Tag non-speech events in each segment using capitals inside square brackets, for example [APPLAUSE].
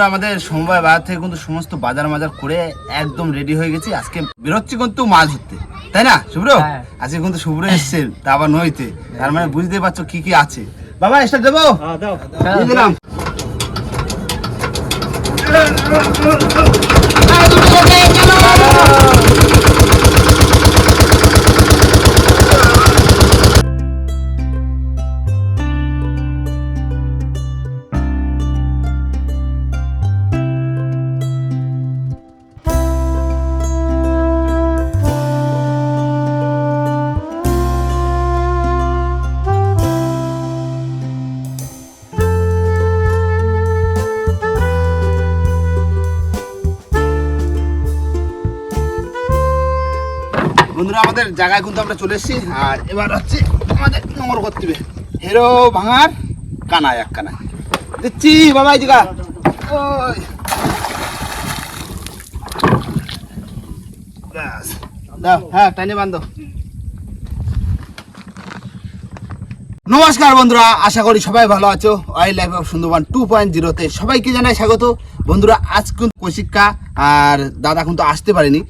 বন্ধুরা আমাদের সমবায় বাজার থেকে কিন্তু সমস্ত বাজার মাজার করে একদম রেডি হয়ে গেছি। আজকে বেরোচ্ছি কিন্তু মাছ ধরতে। তাই না শুভ্র? হ্যাঁ। আজকে কিন্তু শুভ্র এসছে তা আবার নইতে। তার মানে বুঝতে পারছ কি কি আছে। বাবা এসে দেবো? দিয়ে দিলাম। বন্ধুরা, আমাদের জায়গায় কিন্তু আমরা চলে এসেছি। আর এবার হচ্ছে আমাদের নোংর করতে হবে। হেরো ভাঙার কানা এক কানা দিচ্ছি, বাবাই দিকা হ্যাঁ টাইনে বান্ধো নমস্কার বন্ধুরা আশা করি সবাই ভালো আছো। Wild life of Sundarban two point জিরোতে সবাইকে জানাই স্বাগত। বন্ধুরা আজ কিন্তু কৌশিকা আর দাদা কিন্তু আসতে পারেনি।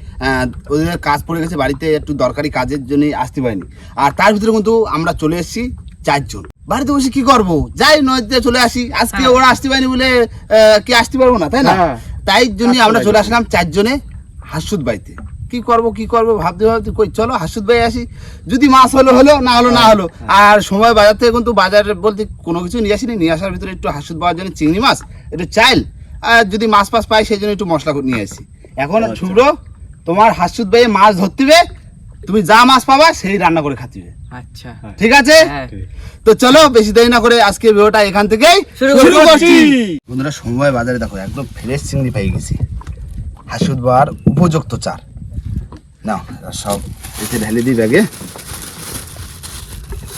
ওদের কাজ পড়ে গেছে বাড়িতে একটু দরকারি কাজের জন্য আসতে পারেনি। আর তার ভিতরে কিন্তু আমরা চলে এসেছি চারজন। বাড়িতে বসে কি করব? যাই নদীতে চলে আসি। আজকে ওরা আসতে পারেনি বলে আহ, কি আসতে পারব না তাই না? হ্যাঁ। তাই জন্য আমরা চলে আসলাম চারজনে হাসুদ বাড়িতে। কি করব কি করব ভাবতে ভাবতে কই চলো হাসুদ ভাই আসি। যদি মাছ হলো হলো না হলো না হলো। আর সময় বাজার থেকে কিন্তু বাজারে বলতে কোনো কিছু নিয়ে আসিনি নিয়ে আসার ভিতরে একটু হাসুদ পাওয়ার জন্য চিংড়ি মাছ একটু চাইল আর যদি মাছ ফাছ পাই সেই জন্য একটু মশলা করে নিয়ে আসি। এখন শুভ্র তোমার হাসুদ ভাই মাছ ধরতিবে তুমি যা মাছ পাবা সেই রান্না করে খাতিবে আচ্ছা। ঠিক আছে? হ্যাঁ। তো চলো বেশি দেরি না করে আজকে ভিডিওটা এখান থেকেই শুরু। করছি। বন্ধুরা সময় বাজারে দেখো একদম ফ্রেশ চিংড়ি পেয়ে গেছি। হাসুদ বার উপযুক্ত চার নাও সব এতে ঢেলে দিই ব্যাগে।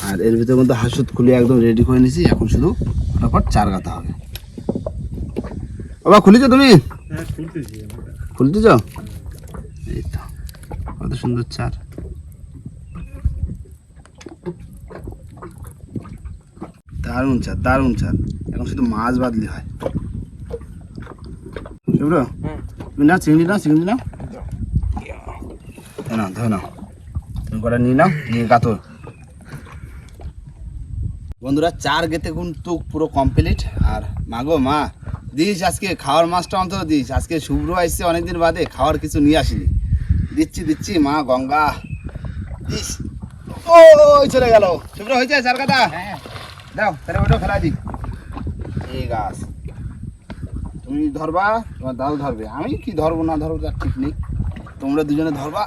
আর এর ভিতরে কিন্তু হাসুদ খুলে একদম রেডি করে নিয়েছি এখন শুধু ফটাফট চার গাঁথা হবে। বাবা খুলেছো তুমি? খুলতেছ এই তো কত সুন্দর চার। দারুণ চার দারুণ চার। এখন শুধু মাছ বাদলি হয়। শুভ্র? তুমি নাও চিংড়ি নাও চিংড়ি নাও। ধরে নাও। তুমি কটা নিয়ে নাও নিয়ে বন্ধুরা চার গেতে কিন্তু পুরো কমপ্লিট আর মাগো মা দিস আজকে খাওয়ার মাছটা অন্তত দিস। আজকে শুভ্র আসছে অনেকদিন বাদে খাওয়ার কিছু নিয়ে আসিনি। দিচ্ছি দিচ্ছি মা গঙ্গা। দিস। ও চলে গেল। শুভ্র হয়েছে? চার কাটা? হ্যাঁ। দাও তাহলে ওটাও ফেলা দিই। এই গাছ। তুমি ধরবা তোমার দাদু ধরবে। আমি কি ধরবো না ধরবো তার ঠিক নেই। তোমরা দুজনে ধরবা।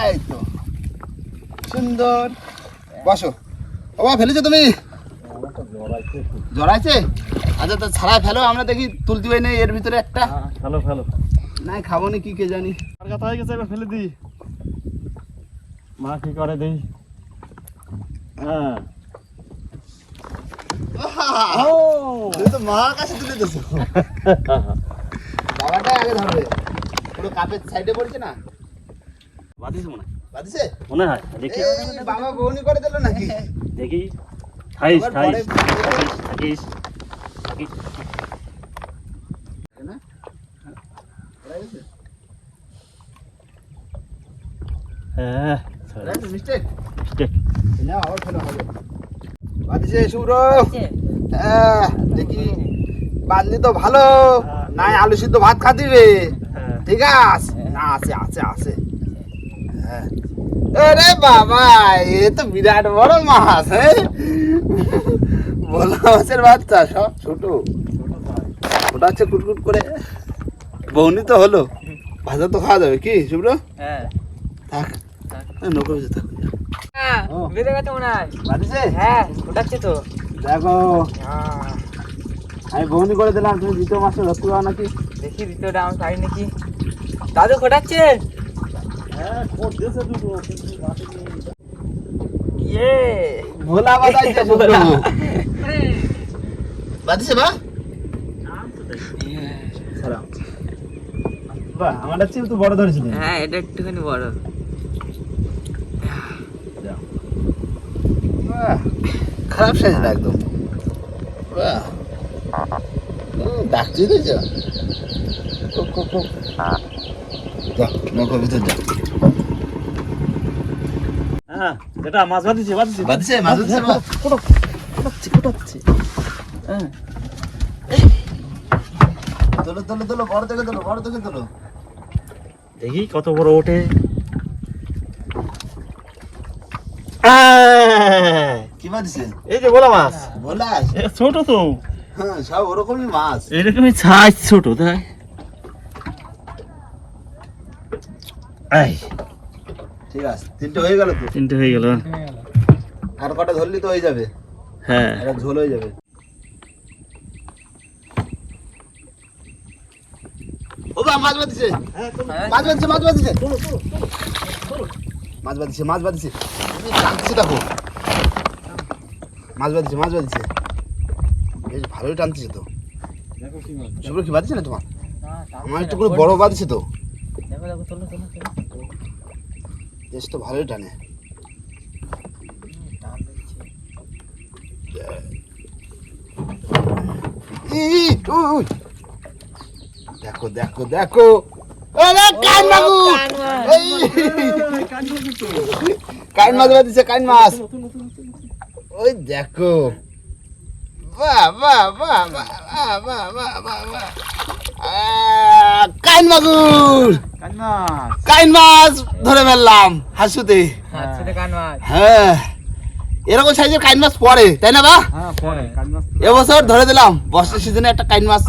এই তো। সুন্দর। বসো। বাবা ফেলেছো তুমি? জড়াইছে? আচ্ছা তো ছাড়াই ফেলো আমরা দেখি তুলতে পারি না এর ভিতরে একটা। ভালো ভালো নাই খাব না কি কে জানি। আর কথা হয়ে গেছে এবার ফেলে দিই। মা কি করে দিই? হ্যাঁ। ও! তো মা কাছে তুলে দিছো [LAUGHS] বাবাটাই আগে ধরবে। পুরো কাপের সাইডে পড়ছে না? মনে বাদিছে? মনে হয় দেখি। বাবা বউনি করে দিল নাকি? দেখি। খাইস খাইস থাকিস থাকিস না? পড়ে গেছে? হ্যাঁ পড়ে গেছে, না, আবার ফেলা হবে। বাদিছে, শুভ্র। হ্যাঁ, দেখি। বাদলি তো ভালো। নাই আলু সিদ্ধ ভাত খাতিবে। হ্যাঁ। ঠিক আছে না আছে আছে আছে। হ্যাঁ আরে বাবা এ তো বিরাট বড় মাছ হ্যাঁ বলা মাছের বাচ্চা সব ছোট। ওটা হচ্ছে কুটকুট করে। বৌনি তো হলো। ভাজা তো খাওয়া যাবে কি শুভ্র? হ্যাঁ। থাক। নৌকো ভেজে থাক। হ্যাঁ বেঁধে গেছে মনে হয়। হ্যাঁ ওটাচ্ছে তো। দেখো। হ্যাঁ আমি বৌনি করে দিলাম তুমি দ্বিতীয় মাসে ধরতে পারো নাকি? দেখি দ্বিতীয়টা আমার পাই নাকি। দাদু খোটাচ্ছে? ভোলা বাদাইছে শুভ্র বাদিছে বা বাহ আমারটা চেয়ে তো বড় ধরেছিল। হ্যাঁ এটা একটুখানি বড়। খারাপ সাইজ না একদম। বাহ। ডাকছি তো যা যা নৌকার ভিতর যা। হ্যাঁ এটা মাছ বাঁধিছে বাঁধিছে। বাদছে মাছ বাদছে কোটাচ্ছে কোটাচ্ছে হ্যাঁ। তোলো তোলো তোলো বড় থেকে তোলো বড় থেকে তোলো। দেখি কত বড় ওঠে। কি বাদছে এই যে বলা মাছ। বলাস এ ছোট তো। হ্যাঁ সব ওরকমই মাছ। এরকমই সাইজ ছোট তাই এই ঠিক আছে তিনটে হয়ে গেল তো? তিনটে হয়ে গেল। আর কটা ধরলি তো হয়ে যাবে? হ্যাঁ। একটা ঝোল হয়ে যাবে। ও বা মাছ বাঁধিছে। মাছ বাঁধিছে মাছ বাঁধিছে। মাছ বাঁধিছে মাছ বাঁধিছে। টানছে দেখো। মাছ বাঁধিছে মাছ বাঁধিছে। বেশ ভালোই টানতেছে তো। দেখো শুভ্র কি বাঁধিছে না তোমার? আমার একটু করে বড় বাঁধিছে তো? দেখো দেশ তো ভালোই টানে। দেখো দেখো দেখো। কাইন মাছ মাছ। ওই দেখো। মাগুর কাইন মাছ ধরে ফেললাম হাসুতে। আচ্ছা মাছ হ্যাঁ এরকম সাইজের কাইন মাছ পড়ে তাই না বা? হ্যাঁ পরে এবছর ধরে দিলাম বর্ষার সিজনে একটা কাইন মাছ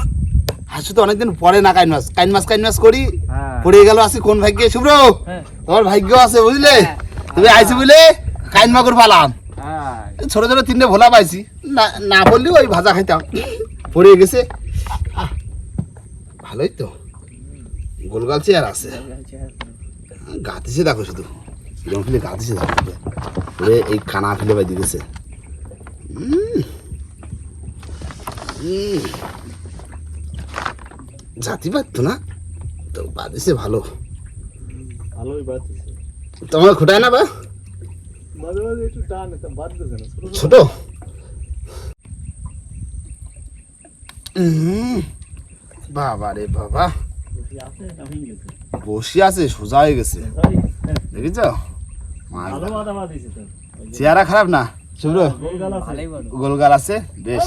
হাসুতে অনেকদিন পড়ে না কাইন মাছ কাইন মাছ কাইন মাছ করি হ্যাঁ। পড়ে গেল আসি কোন ভাগ্যে? শুভ্র হ্যাঁ। তোমার ভাগ্য আছে বুঝলে? হ্যাঁ। তুমি আইছি বুঝলে কাইন মাগুর পালাম। হ্যাঁ। ছোট ছোট তিনটে ভোলা পাইছি। না না বললেও ওই ভাজা খাইতাম। পড়ে গেছে। আহ, ভালোই তো। গোলগাল চেয়ার আছে। গাতিছে দেখো শুধু। কিরম ফেলে গাতিছে ওরে এই কানা ফেলে বাই দিতেছে। জাতি পারতো না? তো বাদিছে ভালো। ভালোই তোমার খোটায় না বা? মাঝে মাঝে একটু টান এটা বাঁধতেছে না ছোট। বাবা রে বাবা। বসি আছে, সোজা হয়ে গেছে। দেখেছ? চেহারা খারাপ না? শুভ্র গোলগাল আছে? বেশ।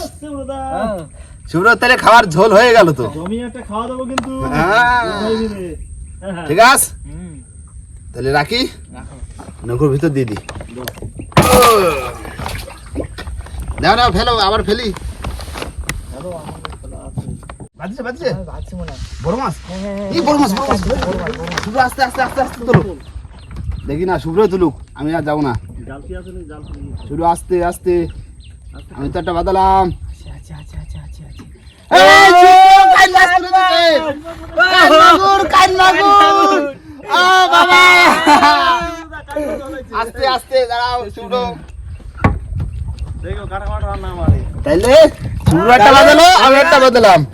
শুভ্র তাহলে খাওয়ার ঝোল হয়ে গেল তো। হ্যাঁ। ঠিক আছে? তাহলে রাখি। নকুর ভিতর দিয়ে দি। না না ফেলো, আবার ফেলি। শুভ্র তুলুক। দেখি না শুভ্র তুলুক আমি আর যাব না। শুধু আস্তে আস্তে। আমি তো একটা বাদালাম। [LAUGHS] আস্তে আস্তে দাঁড়াও শুভ্র। তাইলে শুভ্র একটা বাদালো আমি একটা বাদালাম।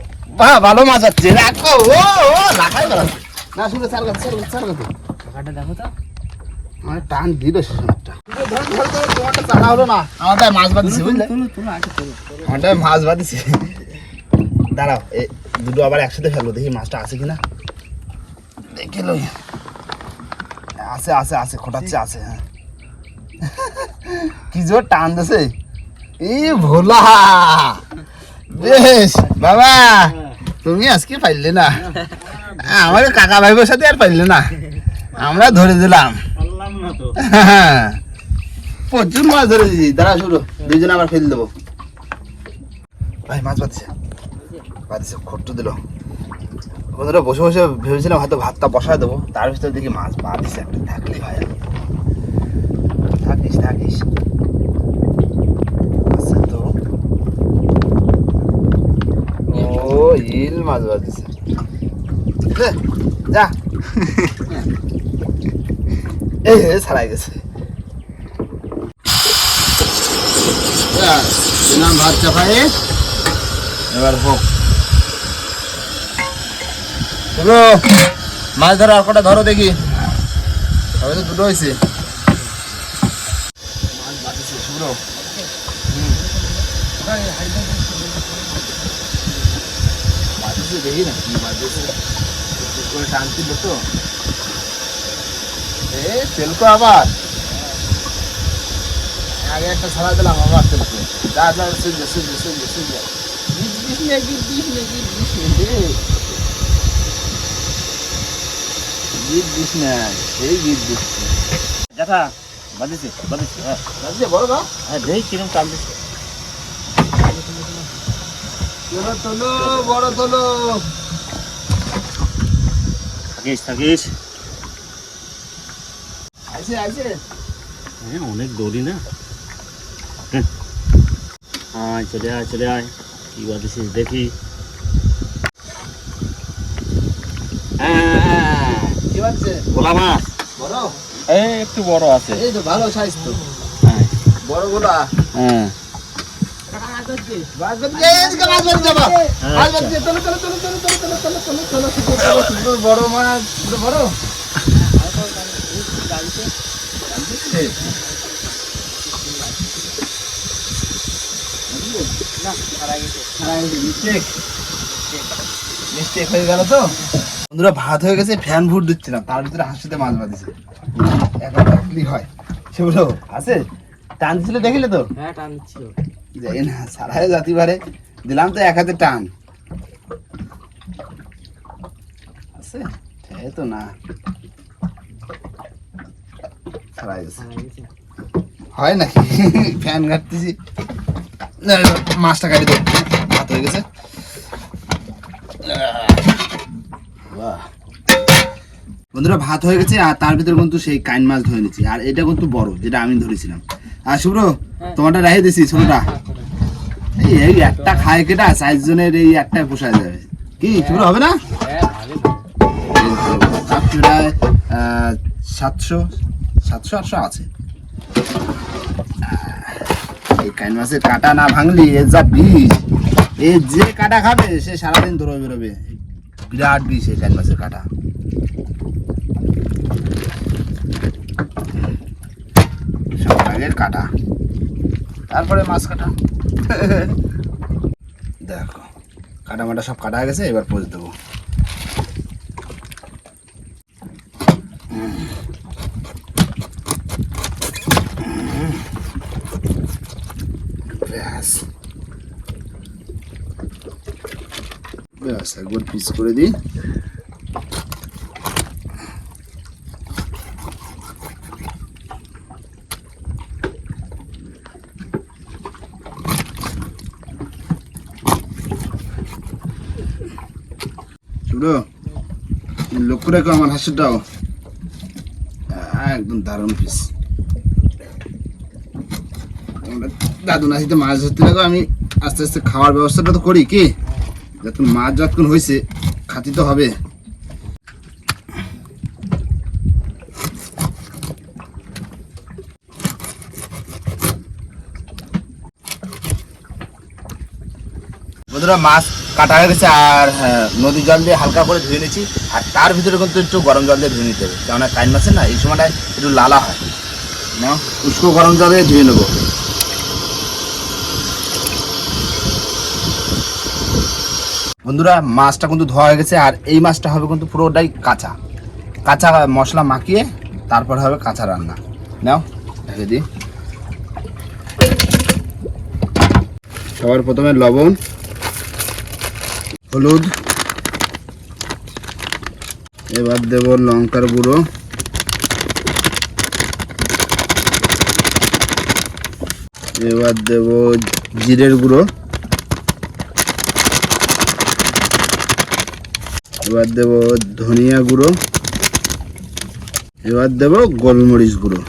বাহ ভালো মাছ আছে। রাখো ও ও রাখাই ভালো না শুনে চার গাছ চার গাছ চার গাছ কাটা দেখো তো। আমার টান দিল তোমারটা হলো না। আমারটা মাছ বাঁধিছে বুঝলে? মাছ বাঁধিছে দাঁড়াও এ দুটো আবার একসাথে ফেলব দেখি মাছটা আছে কিনা। দেখে লই। আছে আছে আছে খোটাচ্ছে আছে হ্যাঁ। কি জোর টান দিছে। ই ভোলা। বেশ বাবা। তুমি আজকে পাইলে না। আমার কাকা ভাইবোর সাথে আর পাইলে না। আমরা ধরে দিলাম। প্রচুর মাছ ধরে দিয়েছি। দাঁড়া শুরু। দুইজনে আবার ফেল দেবো। ভাই মাছ পাচ্ছে। পাচ্ছে খট্টু দিল। ওদের বসে বসে ভেবেছিলাম হয়তো ভাতটা বসায় দেবো। তার ভিতরে দেখি মাছ বাঁধিছে একটা। থাকলে ভাই। থাকিস থাকিস মাছ বাজছে লে, যা এই হে ছাড়াই গেছে ব্যাস, দিলাম ভাত চাপায়ে এবার হোক শুভ্র মাছ ধরো আর কটা ধরো দেখি তবে তো দুটো হয়েছে দেখি না কি বাজেছে করে টানছিল তো। এ আবার। আগে একটা ছাড়া দিলাম আবার তেলকো যা যা সুজে সুজে সুজে সুজে হ্যাঁ। বড় হ্যাঁ কিরম টান দিচ্ছে তোলো বড় তোলো। থাকিস থাকিস। আছে আছে হ্যাঁ অনেক দৌড়ি না? আয় চলে আয় চলে আয়। কি বাঁধিছিস দেখি। গোলা মাছ। বড়? এই একটু বড় আছে। এই তো ভালো সাইজ তো। হ্যাঁ বড় গোলা হ্যাঁ। হয়ে গেল তো বন্ধুরা, ভাত হয়ে গেছে, ফ্যান ভুট দিচ্ছিলাম তার ভিতরে হাসিতে মাছ বাঁধিছে। এখন হয়? সেগুলো আছে? টানছিল দেখিলে তো? হ্যাঁ টানছিল যাই না সারাই জাতি পারে দিলাম তো এক হাতে টান। আছে? তো না। সারাই হয় নাকি? ফ্যান ঘাটতেছি। মাছটা কাটি তো ভাত হয়ে গেছে। বন্ধুরা ভাত হয়ে গেছে আর তার ভিতরে কিন্তু সেই কাইন মাছ ধরে নিচ্ছি। আর এটা কিন্তু বড় যেটা আমি ধরেছিলাম। আর শুভ্র, তোমারটা রেখে দিছি, ছোটটা। এই এই একটা খায় কেটা সাইজ জনের এই একটাই পোষায় যাবে। কি, শুভ্র, হবে না? সাতশো সাতশো আটশো আছে। এই কাইন মাছের কাটা না ভাঙলি এর যা বিষ। এ যে কাটা খাবে, সে সারাদিন দৌড়ে বেরোবে। বিরাট বিষ এই কাইন মাছের কাটা সব আগের কাটা। তারপরে মাছ কাটা। দেখো কাটা মাটা সব কাটা গেছে, এবার পোজ দেবো। ব্যাস। একবার পিস করে দিই শুনো লক্ষ্য রেখো আমার হাসিটাও। একদম দারুণ পিস দাদু নাচিতে মাছ ধরতে লাগো, আমি আস্তে আস্তে খাওয়ার ব্যবস্থাটা তো করি, কি? যতক্ষণ মাছ যতক্ষণ হয়েছে খাতি তো হবে। বন্ধুরা মাছ কাটা হয়ে গেছে আর হ্যাঁ, নদীর জল দিয়ে হালকা করে ধুয়ে নিয়েছি আর তার ভিতরে কিন্তু একটু গরম জল দিয়ে ধুয়ে নিতে হবে। কেননা কাইন মাছের না এই সময়টায় একটু লালা হয়। না উষ্ণ গরম জল দিয়ে ধুয়ে নেব। বন্ধুরা মাছটা কিন্তু ধোয়া হয়ে গেছে আর এই মাছটা হবে কিন্তু পুরোটাই কাঁচা। কাঁচা মশলা মাখিয়ে তারপর হবে কাঁচা রান্না। নাও রেখে দিই। সবার প্রথমে লবণ হলুদ। এবার দেব লঙ্কার গুঁড়ো। এবার দেব জিরের গুঁড়ো। এবার দেব ধনিয়া গুঁড়ো। এবার দেব গোলমরিচ গুঁড়ো।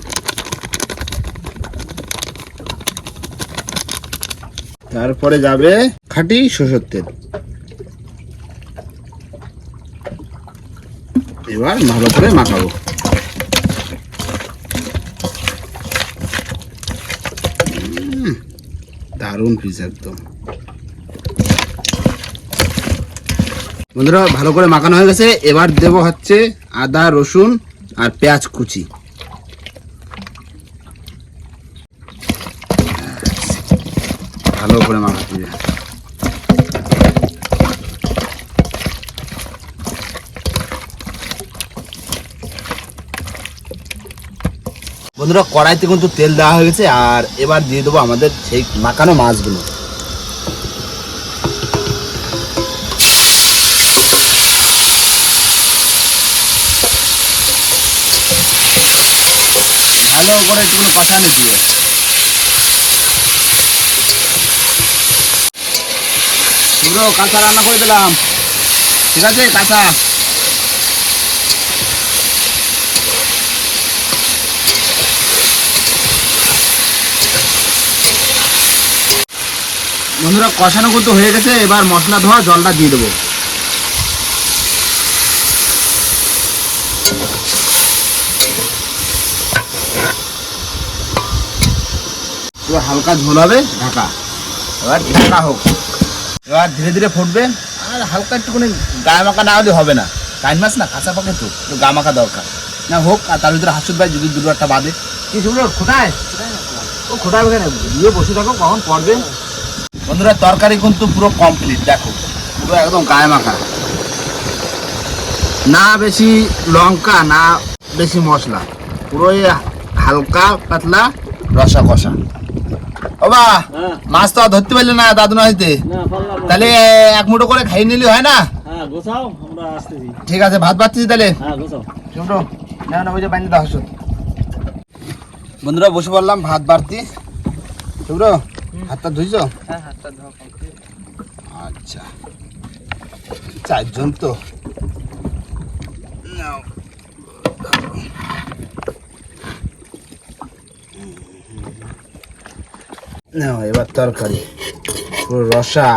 তারপরে যাবে খাঁটি সরষের তেল। এবার ভালো করে মাখাবো। দারুণ পিস একদম। বন্ধুরা, ভালো করে মাখানো হয়ে গেছে। এবার দেব হচ্ছে আদা, রসুন আর পেঁয়াজ কুচি। ভালো করে মাখাতে হবে বন্ধুরা, কড়াইতে কিন্তু তেল দেওয়া হয়ে গেছে, আর এবার দিয়ে দেবো আমাদের সেই মাখানো মাছগুলো। ভালো করে একটু কষানো দিয়ে পুরো কাঁচা রান্না করে দিলাম। ঠিক আছে, কাঁচা। বন্ধুরা কষানো কিন্তু হয়ে গেছে, এবার মশলা ধোয়া, জলটা দিয়ে দেবো। হালকা ঝোল হবে ঢাকা। এবার ঢাকা হোক। এবার ধীরে ধীরে ফুটবে। আর হালকা একটুখানি গায়ে মাখা না হলে হবে না। কাইন মাছ না, কাঁচা পাকে তো একটু গা মাখা দরকার। না হোক, আর তার ভিতরে হাসুদ ভাই যদি দুটো একটা বাদে। কি শুনলো কোথায়? ও খোটাবে দিয়ে বসে থাকো, কখন পড়বে? বন্ধুরা তরকারি কিন্তু পুরো কমপ্লিট দেখো। পুরো একদম গায়ে মাখা। না বেশি লঙ্কা না বেশি মশলা। পুরো এই হালকা পাতলা রসা কষা বাবা হ্যাঁ। মাছ তো ধরতে পারলে না দাদু না হইতে। তাহলে এক মুঠো করে খাই নিলে হয় না? হ্যাঁ ঠিক আছে ভাত পাচ্ছি তাহলে। হ্যাঁ বন্ধুরা বসে পড়লাম ভাত বাড়তি। শুভ্র হাতটা ধুইছ? হ্যাঁ আচ্ছা। চারজন তো। নাও। নাও এবার তরকারি। পুরো রসা।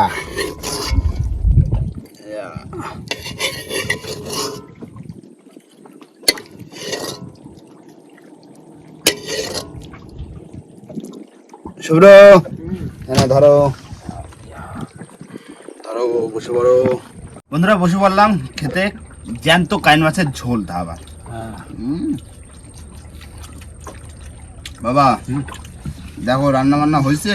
শুভ্র। এনে ধরো ধরো বসে পড়ো। বন্ধুরা বসে পড়লাম খেতে। জ্যান্ত কাইন মাছের ঝোল আবার হ্যাঁ। বাবা দেখো রান্না বান্না হয়েছে।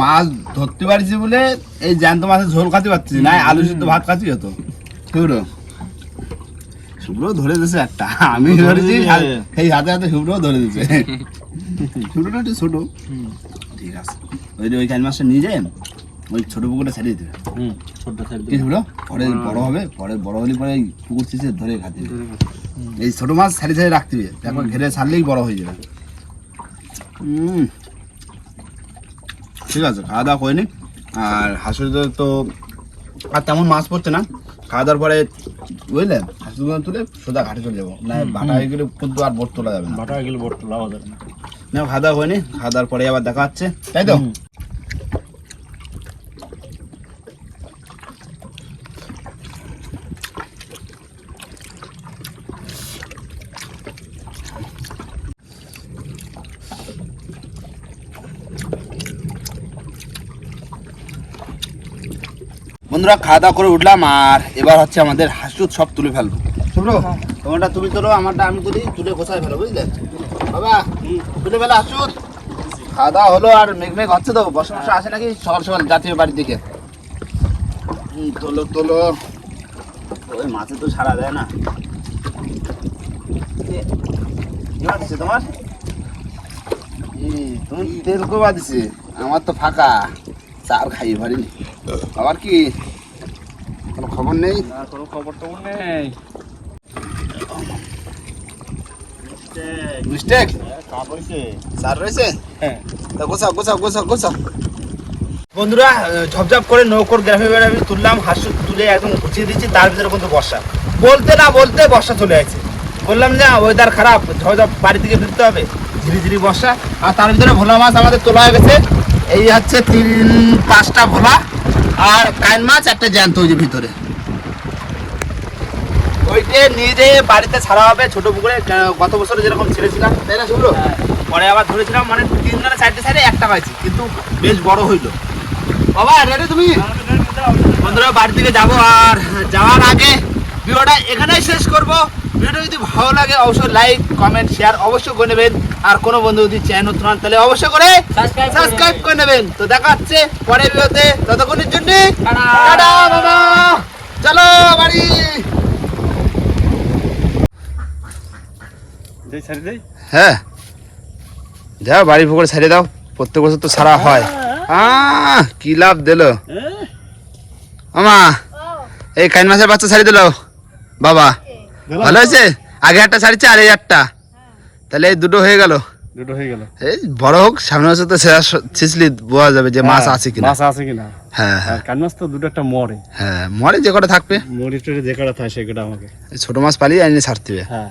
মাছ ধরতে পারছি বলে এই জ্যান্ত মাছের ঝোল খাতে পারছি না আলু সিদ্ধ ভাত খাচ্ছি হতো শুভ্র শুভ্র ধরে দিয়েছে একটা। আমি ধরেছি এই হাতে হাতে শুভ্র ধরে দিয়েছে। [LAUGHS] শুভ্রটা একটু ছোট। ঠিক আছে। ওই ওই মাছটা নিয়ে যায় ওই ছোট পুকুরটা ছেড়ে দিতে ছোট্ট সাইড কি শুভ্র? পরে বড় হবে পরে বড় হলে পরে পুকুর চিচে ধরে খাতে এই ছোট মাছ সারি সারি রাখতে হবে। তারপর ঘেরে ছাড়লেই বড় হয়ে যাবে। ঠিক আছে খাওয়া দাওয়া করে নি। আর হাঁসুরিতে তো আর তেমন মাছ পড়ছে না। খাওয়া দাওয়ার পরে বুঝলে? হাঁসুগুলো তুলে সোজা ঘাটে চলে যাব। না বাটা হয়ে গেলে কিন্তু আর বোট তোলা যাবে না। বাটা গেলে বড় লাভ যাবে না। না খাওয়া হয়নি। খাওয়া পরে আবার দেখা হচ্ছে। তাই তো? বন্ধুরা খাওয়া দাওয়া করে উঠলাম আর এবার হচ্ছে আমাদের হাসুদ সব তুলে ফেলব। শুভ্র তোমারটা তুমি তোলো আমারটা আমি তুলি তুলে কোথায় ফেলো বুঝলে? বাবা তুলে ফেলো হাসুদ খাওয়া দাওয়া হলো আর মেঘ মেঘ হচ্ছে তো বসে বসে আসে নাকি? সকাল সকাল জাতীয় বাড়ির দিকে। হুম, তোলো তোলো। ওই মাছে তো ছাড়া দেয় না। তোমার? ই, তুমি তেল কোবা দিছে আমার তো ফাঁকা। চার খাই ভারিনি আবার কি? কোনো খবর নেই? কোনো খবর টবর নেই। মিস্টেক স্যার রয়েছে? তা গোছাও গোছাও গোছাও গোছাও। বন্ধুরা ঝপঝপ করে নৌকর গ্রামে বেড়াবি তুললাম হাসু তুলে একদম গুছিয়ে দিচ্ছি তার ভিতরে কিন্তু বর্ষা। বলতে না বলতে বর্ষা চলে আছে বললাম যে ওয়েদার খারাপ ঝপঝপ বাড়ি থেকে ফিরতে হবে। ধীরে ধীরে বর্ষা। আর তার ভিতরে ভোলা মাছ আমাদের তোলা হয়ে গেছে। এই হচ্ছে তিন পাঁচটা ভোলা। আর কাইন মাছ একটা জ্যান্ত ওই যে ভিতরে। নিয়ে যেয়ে বাড়িতে ছাড়া হবে ছোট পুকুরে গত বছরে যেরকম ছেড়েছিলাম তাই না সেগুলো পরে আবার ধরেছিলাম মানে তিন জনে চারটে সাইডে একটা পাইছি কিন্তু বেশ বড় হইল। বাবা রেডি তুমি? বন্ধুরা বাড়ি থেকে যাব আর যাওয়ার আগে ভিডিওটা এখানেই শেষ করব। ভিডিওটা যদি ভালো লাগে অবশ্যই লাইক কমেন্ট শেয়ার অবশ্যই করে নেবেন। আর কোনো বন্ধু যদি চ্যানেল নতুন হন তাহলে অবশ্যই করে সাবস্ক্রাইব করে নেবেন। তো দেখা হচ্ছে পরের ভিডিওতে। ততক্ষণের জন্য টাটা। চলো বাড়ি দেই ছাড়ি দেই হ্যাঁ। যাও বাড়ি পুকুরে ছেড়ে দাও। প্রত্যেক বছর তো ছাড়া হয়। আহ কি লাভ দিল? আমা এই কাইন মাছের বাচ্চা ছাড়ি দিল। বাবা ভালো হয়েছে? আগে একটা ছাড়িছে আর এই একটা তাহলে এই দুটো হয়ে গেল। দুটো হয়ে গেল। এই বড় হোক সামনে বছর তো বোঝা যাবে যে মাছ আছে কিনা। মাছ আছে কিনা। হ্যাঁ হ্যাঁ। কান মাছ তো দুটো একটা মরে। হ্যাঁ মরে যে কটা থাকবে। মরি টরে যে কটা থাকে সেটা আমাকে। ছোট মাছ পালিয়ে আইনি ছাড়তে হবে। হ্যাঁ।